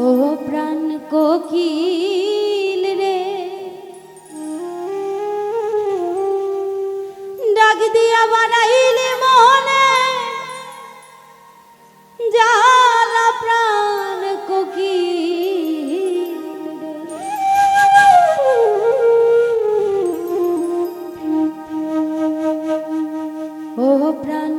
ও প্রাণ কোকিল রে। ডাক দিয়া বাড়াইলে মনে জালা প্রাণ কোকিল ও প্রাণ